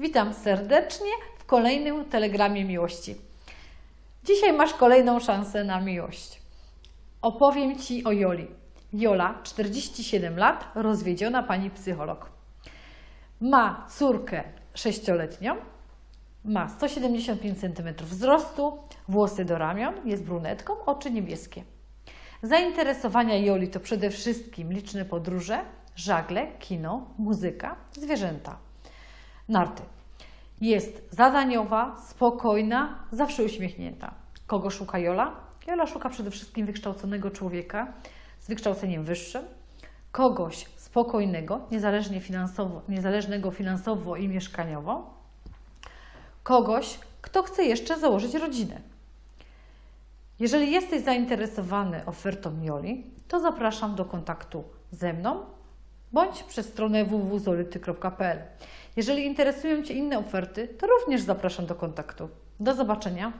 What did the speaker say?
Witam serdecznie w kolejnym telegramie miłości. Dzisiaj masz kolejną szansę na miłość. Opowiem Ci o Joli. Jola, 47 lat, rozwiedziona pani psycholog. Ma córkę sześcioletnią, ma 175 cm wzrostu, włosy do ramion, jest brunetką, oczy niebieskie. Zainteresowania Joli to przede wszystkim liczne podróże, żagle, kino, muzyka, zwierzęta, narty. Jest zadaniowa, spokojna, zawsze uśmiechnięta. Kogo szuka Jola? Jola szuka przede wszystkim wykształconego człowieka z wykształceniem wyższym, kogoś spokojnego, niezależnie finansowo, niezależnego finansowo i mieszkaniowo, kogoś, kto chce jeszcze założyć rodzinę. Jeżeli jesteś zainteresowany ofertą Joli, to zapraszam do kontaktu ze mną bądź przez stronę www.zolity.pl. Jeżeli interesują Cię inne oferty, to również zapraszam do kontaktu. Do zobaczenia.